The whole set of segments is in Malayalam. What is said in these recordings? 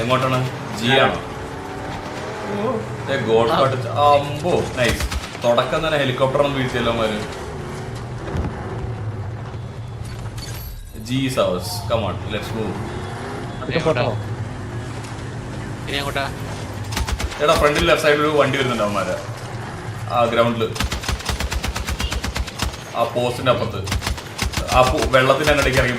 എങ്ങോട്ടാണ്? ജി ആണോ കാട്ട് അമ്പോ. നൈസ് തുടക്കം തന്നെ ഹെലികോപ്റ്ററൊന്നും വീഴ്ചയല്ലോ മാര് ജി സവേഴ്സ് കമോൺ ലെറ്റ്സ് മൂവ് എടാ ഫ്രണ്ടിൽ ലെഫ്റ്റ് സൈഡിൽ ഒരു വണ്ടി വരുന്നുണ്ട് അവന്മാര്. ആ ഗ്രൗണ്ടിൽ ആ പോസ്റ്റിന്റെ അപ്പുറത്ത്. ആ വെള്ളത്തിന്റെ ഇറങ്ങി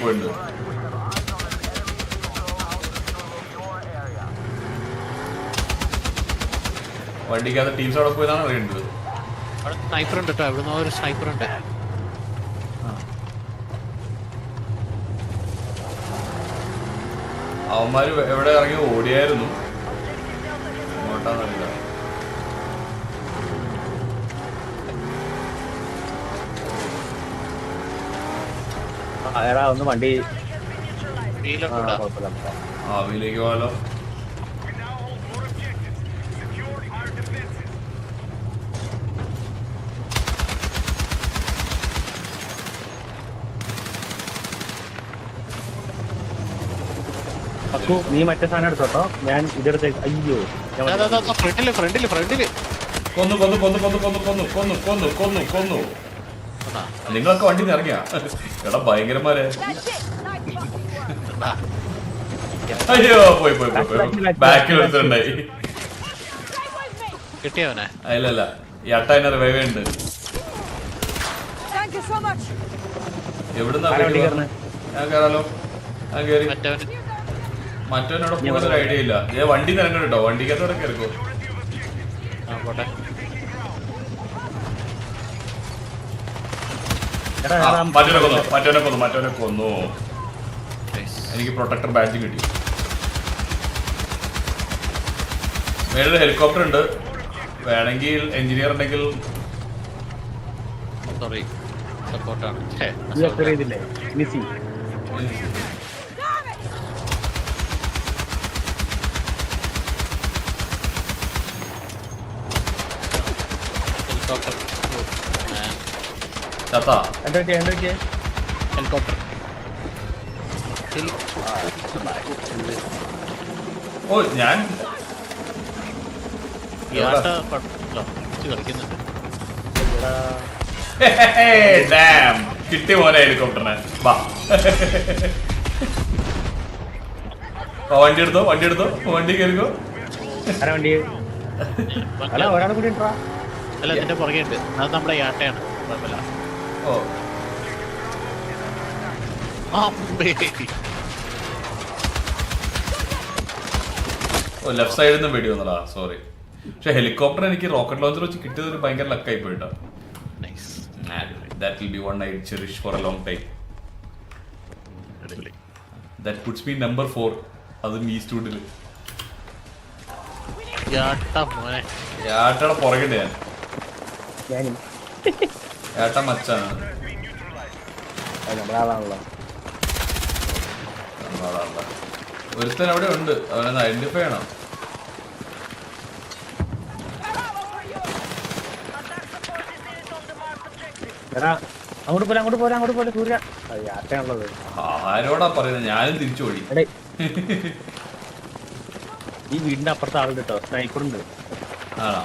വണ്ടിക്കകത്ത് ടീംസ് അവിടെ പോയതാണ് അറിയേണ്ടത് അവിടെ സ്നൈപ്പർ ഉണ്ട് കേട്ടോ ഇവിടുന്ന് ഒരു സ്നൈപ്പർ ഉണ്ട്. അവന്മാര് എവിടെ ഇറങ്ങി ഓടിയായിരുന്നു. എങ്ങോട്ടാന്നറിയില്ല ആ, എടാ ഒന്ന് വണ്ടി ആ വീലേക്ക് പോകാലോ. പക്കു നീ മറ്റേ സാധനം എടുത്തോട്ടോ ഞാൻ ഇതെടുത്ത് അയ്യോ. ഫ്രണ്ടിൽ ഫ്രണ്ടിൽ ഫ്രണ്ടിൽ. കൊന്നു കൊന്നു കൊന്നു കൊന്നു കൊന്നു കൊന്നു കൊന്നു കൊന്നു കൊന്നു കൊന്നു. നിങ്ങളൊക്കെ വണ്ടി ഇറങ്ങിയ എടാ ഭയങ്കരമാരെ അയ്യോ പോയി പോയി പോയി പോയി. ബാക്കിൽ എടുത്തിട്ടുണ്ടായി കിട്ടിയവനെ അല്ലല്ല ഈ അട്ട എന്നെ റിവൈവ് ഉണ്ട് എവിടുന്നാ ഞാൻ കയറാലോ ഞാൻ കയറി മറ്റവൻ പോകുന്ന ഒരു ഐഡിയ ഇല്ല. ഏ വണ്ടി നിരങ്ങണം കേട്ടോ വണ്ടിക്കകത്തോടെ കിടക്കും മറ്റവനെ കൊന്നു മറ്റവനെ കൊന്നു മറ്റവനെ കൊന്നു. എനിക്ക് പ്രൊട്ടക്ടർ ബാഡ്ജ് കിട്ടി. മേളിൽ ഹെലികോപ്റ്റർ ഉണ്ട്. വേണമെങ്കിൽ എഞ്ചിനീയർ ഉണ്ടെങ്കിൽ സോറി സപ്പോർട്ടാണ് നീ എത്ര ചെയ്തില്ലേ മിസ്സി ഹെലികോപ്റ്റർ ചത്ത ഹെലികോപ്റ്റർ ഓ ഞാൻ കിട്ടി മോനെ ഹെലികോപ്റ്ററിനെ വാ ആ, വണ്ടി എടുത്തോ വണ്ടി എടുത്തോ വണ്ടി കയറിക്കോ വണ്ടി അല്ല ഒരാളെ കൂടി അല്ല ഇതിന്റെ പുറകെ ഉണ്ട് അത് നമ്മുടെ യാട്ടയാണ് കുഴപ്പമില്ല ഓ. ഓ ലെഫ്റ്റ് സൈഡിൽ നിന്ന് വെടി വന്നടാ സോറി പക്ഷെ ഹെലികോപ്റ്റർ എനിക്ക് റോക്കറ്റ് ലോഞ്ചർ വെച്ച് കിട്ടിയത് ഒരു ഭയങ്കര ലക്കായി പോയിട്ടാ. Nice. That will be one I cherish for a long time that puts me number four അതും ഈ സ്റ്റൂഡിൽ യാട്ട മോനെ. ഏട്ടയുടെ പുറകിട്ട് ഞാൻ. ഏട്ട മച്ചാണ്. ഒരുത്തൻ അവിടെ ഉണ്ട്. അവനെ ഐഡന്റിഫൈ ചെയ്യണം. അങ്ങോട്ട് പോലെ അങ്ങോട്ട് പോലെ അങ്ങോട്ട് പോലെ സൂര്യ യാത്രയാണുള്ളത് ആരോടാ പറയുന്നത് ഞാനും തിരിച്ചു പോയി. ഈ വീടിന്റെ അപ്പുറത്തെ ആളുണ്ട് കേട്ടോ സ്നൈപ്പർ ഉണ്ട്. ആണോ?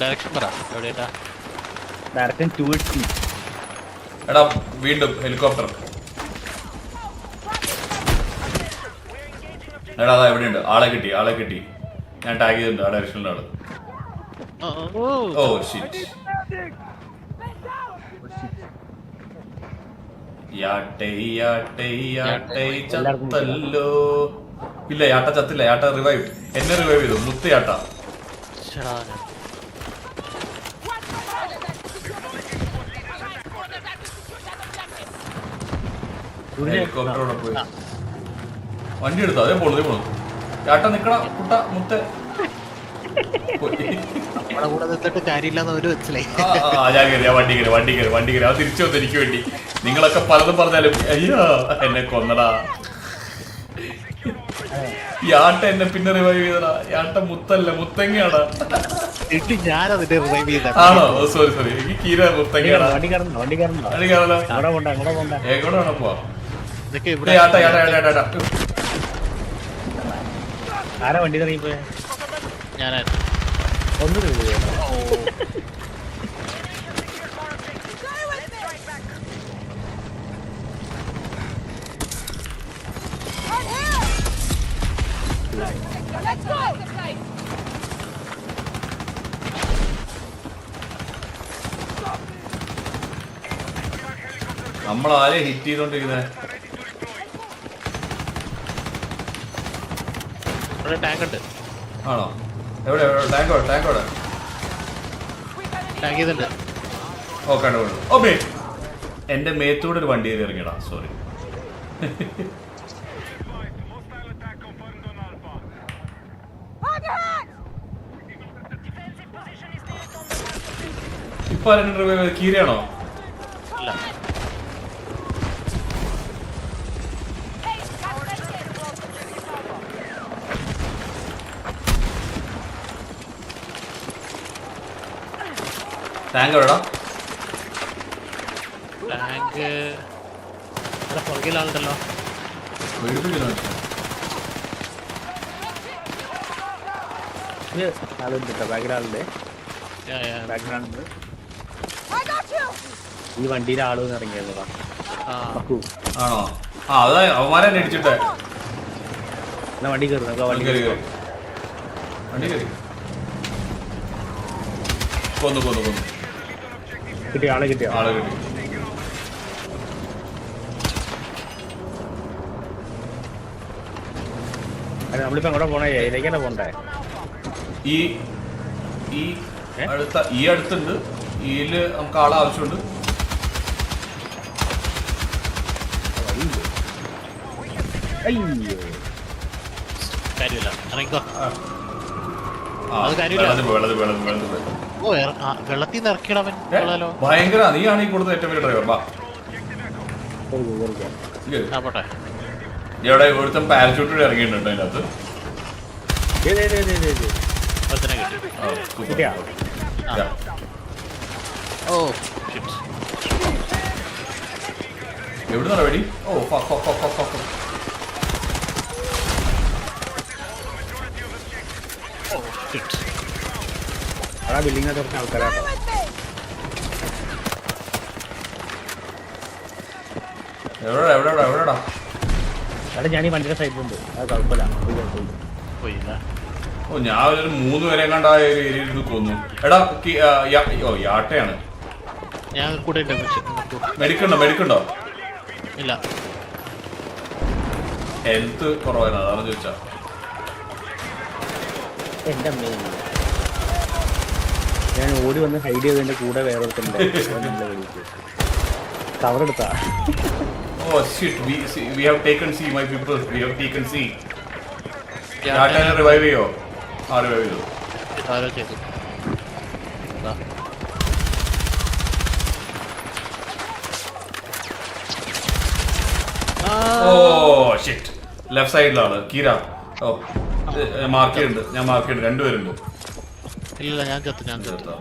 ഡയറക്ഷൻ പറ. എവിടെയാട്ടാ എയ്റ്റി എടാ വീണ്ടും ഹെലികോപ്റ്റർ എടാ അതാ എവിടെയുണ്ട് ആളെ കിട്ടി ആളെ കിട്ടി. ഞാൻ ടാഗ് ചെയ്തിട്ടുണ്ട് ആ ഡയറക്ഷനിലെ ആൾ. Oh shit യാട്ടൈ യാട്ടൈ യാട്ടൈ ചത്തല്ലോ. ഇല്ല യാട്ട ചത്തില്ല യാട്ട റിവൈവ് എന്നെ റിവൈവ് ചെയ്തു മുത്ത് യാട്ട. ഹെലികോപ്റ്ററോടെ പോയി. വണ്ടി എടുത്തോ? അതേ പോളു പോണു ചേട്ട നിക്കട കുട്ട മുത്ത. പോയി. നമ്മുടെ കൂടെ നിന്നിട്ട് കാര്യമില്ലെന്ന് ഒരു മനസ്സിലായി. ആ, ആ, ഞാൻ കയറി വണ്ടി കയറി വണ്ടി കയറി വണ്ടി കയറി അത് തിരിച്ചു വന്നു എനിക്ക് വേണ്ടി. നിങ്ങളൊക്കെ പലതും പറഞ്ഞാലും അയ്യോ എന്നെ കൊന്നടാ. ഈ ആട്ട എന്നെ പിന്നെ റിവൈവ് ചെയ്തടാ. ഈ ആട്ട മുത്തല്ല മുത്തങ്ങയാടാ. ഞാനതിന്റെ റിവൈവ് ചെയ്ത. ആണോ? സോറി സോറി എനിക്ക് കീര മുത്തങ്ങയാടാ. വണ്ടി കയറുന്നു വണ്ടി കയറുന്നു അടി കയറലോ? അങ്ങോട്ട് പോണ്ട അങ്ങോട്ട് പോണ്ട. എങ്ങോട്ട് വേണം പോവാ. ഇതൊക്കെ വണ്ടി നമ്മളാരെ ഹിറ്റ് ചെയ്തോണ്ടിരിക്കുന്നത് ഇവിടെ ടാങ്ക് ഉണ്ട്. ആണോ? എവിടെ? എവിടെ? ടാങ്ക് ടാങ്ക് ടാങ്ക് ചെയ്തിട്ടുണ്ട്. ഓ കണ്ടു കണ്ടു. എന്റെ മേത്തൂടെ ഒരു വണ്ടി കയറി ഇറങ്ങിയടാ. സോറി! ഇപ്പൊ കീരയാണോ ഇല്ല Hey, got let's get tank എവിടാ ടാങ്ക് അവിടെ പുറകിലാളുണ്ടല്ലോ ആളുണ്ട് ഈ വണ്ടിയിലെ ആൾ ഇറങ്ങിയതാ ആ. ആണോ? ആ അതാ അവന്മാരെ എന്നെ എന്നാ വണ്ടി കയറി നമുക്ക് വണ്ടി കയറി വണ്ടി കയറി കൊന്നു കൊന്നു കൊന്നു. കിട്ടിയ ആളെ കിട്ടിയോ ആളെ കിട്ടി. നമ്മളിപ്പോ എങ്ങോട്ടാ പോണേ? ഏതിലേക്കാണ് പോണ്ടേ? ഈ ഈ ഏ? അടുത്ത ഈ അടുത്തുണ്ട്. ഈയിൽ നമുക്ക് ആളെ ആവശ്യമുണ്ട്. അയ്യോ. കാര്യമില്ല. ഇറങ്ങിക്കോ. അത് കാര്യമില്ല. വെള്ളത്തിൽ വെള്ളത്തിൽ വെള്ളത്തിൽ വെള്ളത്തിൽ നിന്ന് ഇറക്കിയിടവൻ ഭയങ്കര നീയാണ് ഈ കൊടുത്ത ഏറ്റവും വലിയ ഡ്രൈവർ ബാ പോട്ടെ. ഇവിടെ ഇവിടുത്തെ പാരച്യൂട്ട് ഇറങ്ങിയിട്ടുണ്ട് അതിനകത്ത്. എവിടുന്നാണ് വെടി ഓ fuck, ആ ബിൽഡിങ്ങിനകത്ത് കുറച്ച് ആൾക്കാരാട്ടോ! എവിടെടാ എവിടെടാ എവിടെടാ അവിടെ ഞാൻ ഈ വണ്ടിയുടെ സൈഡിലുണ്ട് അത് കുഴപ്പമില്ല ഒരു കുഴപ്പമില്ല. ഓ ഞാൻ ഒരു മൂന്ന് പേരെ കണ്ട ആ ഒരു ഏരിയയിൽ കൊന്നു എടാ കി- ആ, യാ- ഓ യാട്ടയാണ് ഞാൻ കൂടെ ഉണ്ട് പക്ഷെ നിങ്ങൾക്കു. മെഡിക്കുണ്ടോ മെഡിക്കുണ്ടോ ഇല്ല. ഹെൽത്ത് കുറവായിരുന്നു അതാണ് ചോദിച്ചാ എന്റെ അമ്മേ. ഞാൻ ഓടി വന്ന് ഹൈഡ് ചെയ്തതിന്റെ കൂടെ വേറെ കവർ എടുത്താ. ഓ shit we we have taken C my people we have taken C യാട്ടനെ revive ചെയ്യോ? ആ റിവൈവ് ചെയ്തു. ആരോ ചെയ്തു. ഇതാ. ആ, ഓ ഷിറ്റ് ലെഫ്റ്റ് സൈഡിലാണ് കീര. ഓ മാർക്ക് ചെയ്യുന്നുണ്ട് ഞാൻ മാർക്ക് ചെയ്യുന്നുണ്ട് രണ്ടുപേരുണ്ട്. ഇല്ല ഞാൻ ചത്തു ഞാൻ ചത്തു ചേർത്താ.